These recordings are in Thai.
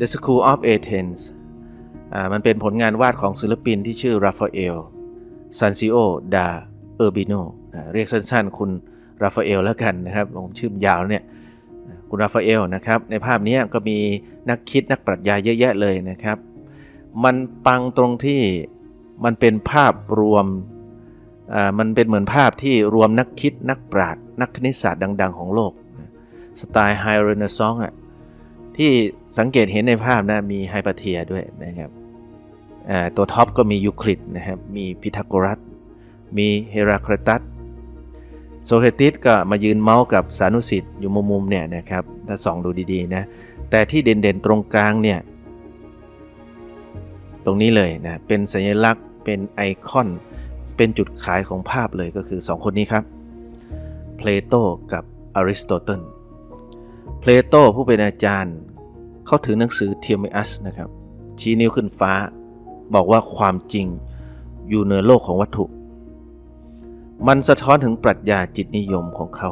The School of Athens มันเป็นผลงานวาดของศิลปินที่ชื่อราฟาเอลซันซิโอดาเออร์บิโนเรียกสั้นๆ คุณราฟาเอลแล้วกันนะครับผมชื่อยาวเนี่ยคุณราฟาเอลนะครับ ในภาพนี้ก็มีนักคิดนักปรัชญาเยอะแยะเลยนะครับ มันปังตรงที่มันเป็นภาพรวมมันเป็นเหมือนภาพที่รวมนักคิดนักปราชญ์นักคณิตศาสตร์ดัง ๆ ของโลก สไตล์ไฮเรเนซองส์อะ ที่สังเกตเห็นในภาพนะมีไฮปาเทียด้วยนะครับตัวท็อปก็มียูคลิดนะครับ มีพิทาโกรัส มีเฮราคลตัสโซเครติสก็มายืนเมาส์กับสานุสิทธิ์อยู่มุมๆเนี่ยนะครับ ถ้าส่องดูดีๆนะ แต่ที่เด่นๆตรงกลางเนี่ย ตรงนี้เลยนะ เป็นสัญลักษณ์ เป็นไอคอน เป็นจุดขายของภาพเลยก็คือ 2 คนนี้ครับ เพลโตกับอริสโตเติล เพลโตผู้เป็นอาจารย์ เขาถือหนังสือเทียมอัสนะครับ ชี้นิ้วขึ้นฟ้า บอกว่าความจริงอยู่เหนือโลกของวัตถุ มันสะท้อนถึงปรัชญาจิตนิยมของเขา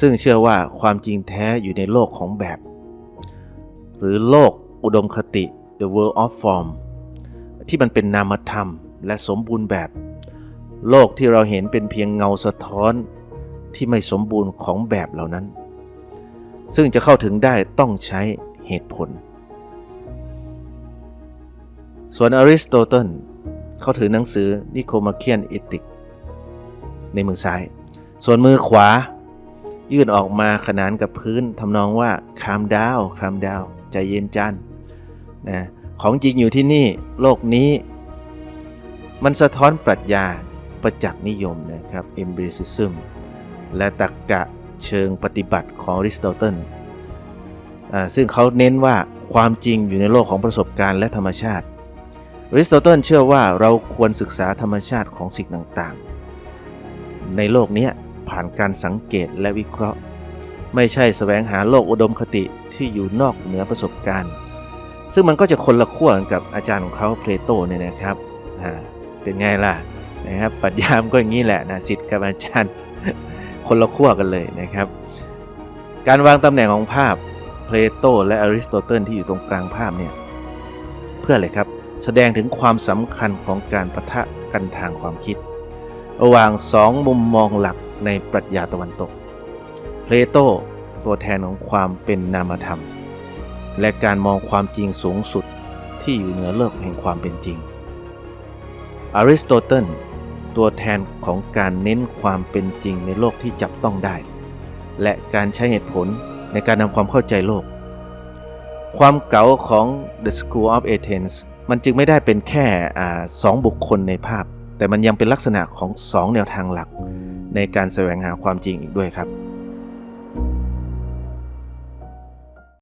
ซึ่งเชื่อว่าความจริงแท้อยู่ในโลกของแบบ หรือโลกอุดมคติ the world of form ที่มันเป็นนามธรรมและสมบูรณ์แบบ โลกที่เราเห็นเป็นเพียงเงาสะท้อนที่ไม่สมบูรณ์ของแบบเหล่านั้น ซึ่งจะเข้าถึงได้ต้องใช้ เหตุผล ส่วนอริสโตเติลเขาถือหนังสือนิโคมาเคียนอิติก ในมือซ้าย ส่วนมือขวา ยื่นออกมาขนานกับพื้นทำนองว่าคามดาวคามดาวใจเย็นจันนะของจริงอยู่ที่นี่โลกนี้ มันสะท้อนปรัชญาประจักษ์นิยมนะครับ Empiricism และตรรกกะเชิงปฏิบัติของอริสโตเติล ซึ่งเขาเน้นว่าความจริงอยู่ในโลกของประสบการณ์และธรรมชาติอริสโตเติลเชื่อว่าเราควรศึกษาธรรมชาติของสิ่งต่างๆ ในโลกนี้ผ่านการสังเกตและวิเคราะห์ ไม่ใช่แสวงหาโลกอุดมคติที่อยู่นอกเหนือประสบการณ์ ซึ่งมันก็จะคนละขั้วกับอาจารย์ของเขาเพลโตเนี่ยนะครับเป็นไงล่ะนะครับปรัชญามก็อย่างนี้แหละนะสิทธิ์กับอาจารย์คนละขั้วกันเลยนะครับ การวางตำแหน่งของภาพ เพลโตและอริสโตเติลที่อยู่ตรงกลางภาพเนี่ยเพื่ออะไรครับแสดงถึงความสำคัญของการปะทะกันทางความคิด ระหว่างสองมุมมองหลักในปรัชญาตะวันตก เพลโตตัวแทนของความเป็นนามธรรม และการมองความจริงสูงสุดที่อยู่เหนือโลกแห่งความเป็นจริง อริสโตเติลตัวแทนของการเน้นความเป็นจริงในโลกที่จับต้องได้ และการใช้เหตุผล ในการทำความเข้าใจโลก ความเก๋าของ The School of Athens มันจึงไม่ได้เป็นแค่อสองบุคคลในภาพ แต่มันยังเป็นลักษณะของสองแนวทางหลัก ในการแสวงหาความจริงอีกด้วยครับ